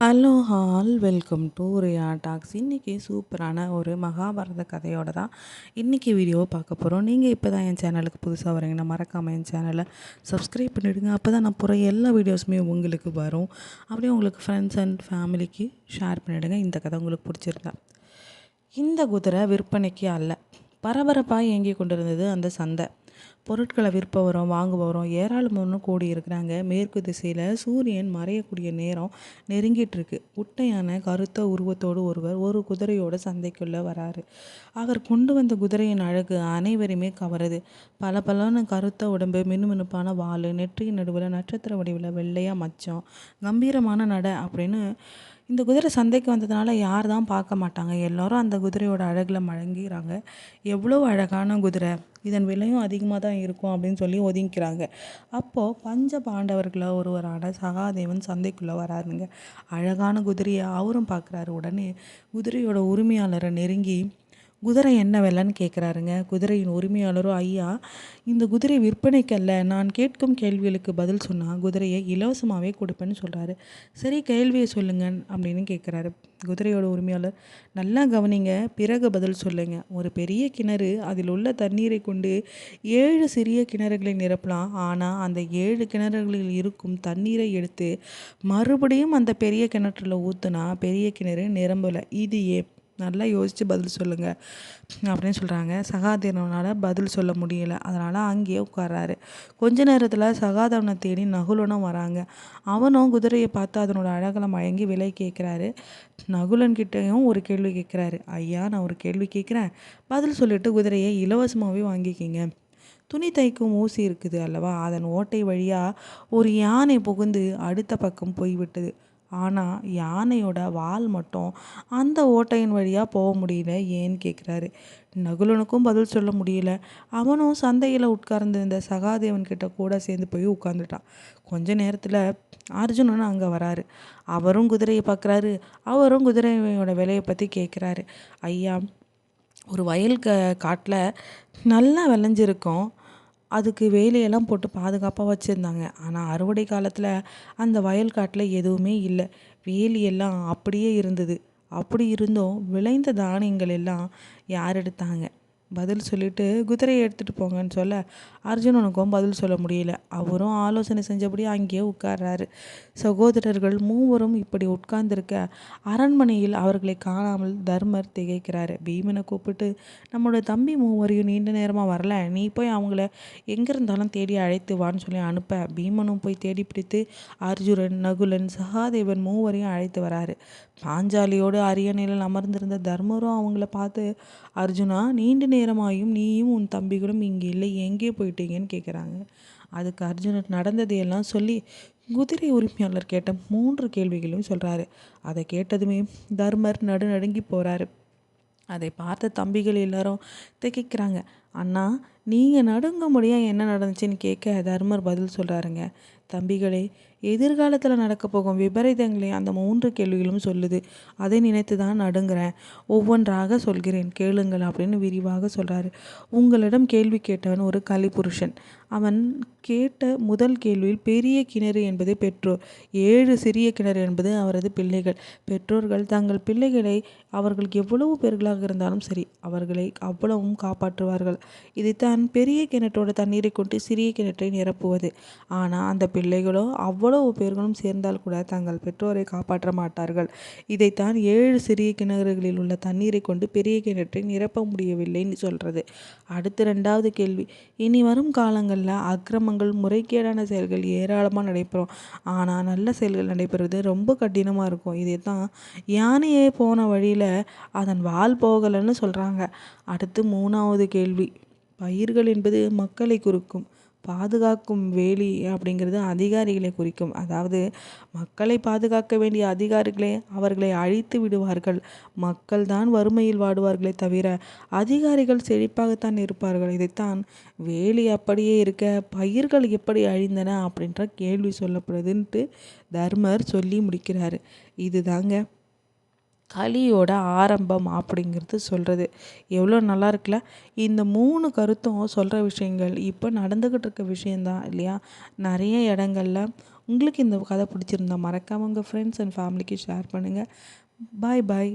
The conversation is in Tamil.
Hello all welcome to Riya talks. இன்றைக்கி சூப்பரான ஒரு மகாபாரத கதையோட தான் இன்றைக்கி வீடியோவை பார்க்க போகிறோம் நீங்கள் இப்போ தான் என் சேனலுக்கு புதுசாக வரீங்கன்னா மறக்காமல் என் சேனலை சப்ஸ்கிரைப் பண்ணிவிடுங்க அப்போ தான் நான் போகிற எல்லா வீடியோஸுமே உங்களுக்கு வரும். அப்படியே உங்களுக்கு ஃப்ரெண்ட்ஸ் அண்ட் ஃபேமிலிக்கு ஷேர் பண்ணிவிடுங்க இந்த கதை உங்களுக்கு பிடிச்சிருந்தா. இந்த குதிரை விற்பனைக்கு அல்ல. பரபரப்பாக இயங்கி கொண்டிருந்தது அந்த சந்தை. பொருட்களை விற்பவரும் வாங்குபவரும் ஏராளமான கூடி இருக்கிறாங்க மேற்கு திசையில் சூரியன் மறையக்கூடிய நேரம் நெருங்கிட்டு இருக்கு குட்டையான கருத்த உருவத்தோடு ஒருவர் ஒரு குதிரையோட சந்தைக்குள்ளே வராரு. அவர் கொண்டு வந்த குதிரையின் அழகு அனைவருமே கவருது. பல பலன கருத்த உடம்பு மினுமினுப்பான வால் நெற்றியின் நடுவில் நட்சத்திர வடிவில் வெள்ளையாக மச்சம் கம்பீரமான நட அப்படின்னு இந்த குதிரை சந்தைக்கு வந்ததுனால யார் தான் பார்க்க மாட்டாங்க. எல்லோரும் அந்த குதிரையோட அழகில் மழங்கிறாங்க. எவ்வளோ அழகான குதிரை. இதன் விலையும் அதிகமாக தான் இருக்கும் அப்படின்னு சொல்லி ஒதுங்கிக்கிறாங்க. அப்போது பஞ்ச பாண்டவர்களை ஒருவரான சகாதேவன் சந்தைக்குள்ளே வராருங்க. அழகான குதிரையை அவரும் பார்க்குறாரு. உடனே குதிரையோட உரிமையாளரை நெருங்கி குதிரை என்ன விலைன்னு கேட்குறாருங்க குதிரையின் உரிமையாளரும் ஐயா இந்த குதிரை விற்பனைக்கல்ல நான் கேட்கும் கேள்விகளுக்கு பதில் சொன்னால் குதிரையை இலவசமாகவே கொடுப்பேன்னு சொல்கிறாரு சரி கேள்வியை சொல்லுங்க அப்படின்னு கேட்குறாரு குதிரையோட உரிமையாளர் நல்லா கவனிங்க பிறகு பதில் சொல்லுங்க. ஒரு பெரிய கிணறு அதில் உள்ள தண்ணீரை கொண்டு ஏழு சிறிய கிணறுகளை நிரப்பலாம். ஆனால் அந்த ஏழு கிணறுகளில் இருக்கும் தண்ணீரை எடுத்து மறுபடியும் அந்த பெரிய கிணற்றில் ஊற்றுனா பெரிய கிணறு நிரம்பலை. இது ஏன் நல்லா யோசித்து பதில் சொல்லுங்கள் அப்படின்னு சொல்கிறாங்க சகாதேவனால் பதில் சொல்ல முடியலை. அதனால் அங்கேயே உட்கார்றாரு. கொஞ்ச நேரத்தில் சகாதேவனை தேடி நகுலனும் வராங்க. அவனும் குதிரையை பார்த்து அதனோட அழகில் மயங்கி விலை கேட்குறாரு. நகுலன் கிட்டேயும் ஒரு கேள்வி கேட்குறாரு. ஐயா நான் ஒரு கேள்வி கேட்குறேன். பதில் சொல்லிட்டு குதிரையை இலவசமாகவே வாங்கிக்கிங்க. துணி தைக்கும் ஊசி இருக்குது அல்லவா? அதன் ஓட்டை வழியாக ஒரு யானை புகுந்து அடுத்த பக்கம் போய்விட்டது. ஆனால் யானையோட வால் மட்டும் அந்த ஓட்டையின் வழியாக போக முடியல ஏன்னு கேட்குறாரு நகுலனுக்கும் பதில் சொல்ல முடியல. அவனும் சந்தையில் உட்கார்ந்திருந்த சகாதேவன் கிட்ட கூட சேர்ந்து போய் உட்காந்துட்டான் கொஞ்ச நேரத்தில் அர்ஜுனன் அங்கே வராரு. அவரும் குதிரையை பார்க்குறாரு அவரும் குதிரையோட விலையை பற்றி கேட்குறாரு ஐயா ஒரு வயல் க காட்டில் நல்லா விளைஞ்சிருக்கும். அதுக்கு வேலியெல்லாம் போட்டு பாதுகாப்பாக வச்சுருந்தாங்க. ஆனால் அறுவடை காலத்தில் அந்த வயல் காட்டில் எதுவுமே இல்லை. வேலியெல்லாம் அப்படியே இருந்தது. அப்படி இருந்தும் விளைந்த தானியங்கள் எல்லாம் யார் எடுத்தாங்க? பதில் சொல்லிட்டு குதிரையை எடுத்துகிட்டு போங்கன்னு சொல்ல அர்ஜுனனுக்கும் பதில் சொல்ல முடியல. அவரும் ஆலோசனை செஞ்சபடி அங்கேயே உட்கார்றாரு. சகோதரர்கள் மூவரும் இப்படி உட்கார்ந்திருக்க அரண்மனையில் அவர்களை காணாமல் தர்மர் திகைக்கிறாரு. பீமனை கூப்பிட்டு நம்மளோட தம்பி மூவரையும் நீண்ட நேரமாக வரல. நீ போய் அவங்கள எங்கே இருந்தாலும் தேடி அழைத்து வான்னு சொல்லி அனுப்ப. பீமனும் போய் தேடி பிடித்து அர்ஜுனன் நகுலன் சகாதேவன் மூவரையும் அழைத்து வராரு. பாஞ்சாலியோடு அரியணையில் அமர்ந்திருந்த தர்மரும் அவங்கள பார்த்து அர்ஜுனா நீண்ட நேரமாயும் நீயும் உன் தம்பிகளும் இங்கே இல்லை எங்கே போயிட்டீங்கன்னு கேட்குறாங்க. அதுக்கு அர்ஜுனன் நடந்ததையெல்லாம் சொல்லி குதிரை உரிமையாளர் கேட்ட மூன்று கேள்விகளையும் சொல்கிறாரு அதை கேட்டதுமே தர்மர் நடுநடுங்கி போகிறாரு அதை பார்த்த தம்பிகள் எல்லாரும் திகைக்கிறாங்க. அண்ணா நீங்கள் நடுங்க முடியாது என்ன நடந்துச்சுன்னு கேட்க தர்மர் பதில் சொல்கிறாருங்க தம்பிகளே எதிர்காலத்தில் நடக்க போகும் விபரீதங்களை அந்த மூன்று கேள்விகளும் சொல்லுது. அதை நினைத்து தான் நடுங்கிறேன். ஒவ்வொன்றாக சொல்கிறேன். கேளுங்கள் அப்படின்னு விரிவாக சொல்கிறாரு உங்களிடம் கேள்வி கேட்டவன் ஒரு கலிபுருஷன். அவன் கேட்ட முதல் கேள்வியில் பெரிய கிணறு என்பது பெற்றோர். ஏழு சிறிய கிணறு என்பது அவரது பிள்ளைகள். பெற்றோர்கள் தங்கள் பிள்ளைகளை அவர்கள் எவ்வளவு பேர்களாக இருந்தாலும் சரி அவர்களை அவ்வளவும் காப்பாற்றுவார்கள். இதைத்தான் பெரிய கிணற்றோட தண்ணீரை கொண்டு சிறிய கிணற்றை நிரப்புவது. ஆனால் அந்த பிள்ளைகளோ எவ்வளவு பேர்களும் சேர்ந்தால் கூட தங்கள் பெற்றோரை காப்பாற்ற மாட்டார்கள். இதைத்தான் ஏழு சிறிய கிணறுகளில் உள்ள தண்ணீரை கொண்டு பெரிய கிணற்றை நிரப்ப முடியவில்லைன்னு சொல்கிறது அடுத்து ரெண்டாவது கேள்வி. இனி வரும் காலங்களில் அக்கிரமங்கள் முறைகேடான செயல்கள் ஏராளமாக நடைபெறும். ஆனால் நல்ல செயல்கள் நடைபெறுவது ரொம்ப கடினமாக இருக்கும். இதை தான் யானையே போன வழியில் அதன் வால் போகலைன்னு சொல்கிறாங்க அடுத்து மூணாவது கேள்வி. பயிர்கள் என்பது மக்களை குறுக்கும். பாதுகாக்கும் வேலி அப்படிங்கிறது அதிகாரிகளை குறிக்கும். அதாவது மக்களை பாதுகாக்க வேண்டிய அதிகாரிகளே அவர்களை அழித்து விடுவார்கள். மக்கள் தான் வறுமையில் வாடுவார்களே தவிர அதிகாரிகள் செழிப்பாகத்தான் இருப்பார்கள். இதைத்தான் வேலி அப்படியே இருக்க பயிர்கள் எப்படி அழிந்தன அப்படின்ற கேள்வி சொல்லப்படுதுன்ட்டு தர்மர் சொல்லி முடிக்கிறார். இதுதாங்க கலியோட ஆரம்பம் அப்படிங்கிறது சொல்கிறது எவ்வளோ நல்லா இருக்குல்ல? இந்த மூணு கருத்தும் சொல்கிற விஷயங்கள் இப்போ நடந்துக்கிட்டு இருக்க விஷயந்தான் இல்லையா? நிறைய இடங்கள்ல உங்களுக்கு இந்த கதை பிடிச்சிருந்தா மறக்காமல் உங்கள் ஃப்ரெண்ட்ஸ் அண்ட் ஃபேமிலிக்கு ஷேர் பண்ணுங்கள் பாய் பாய்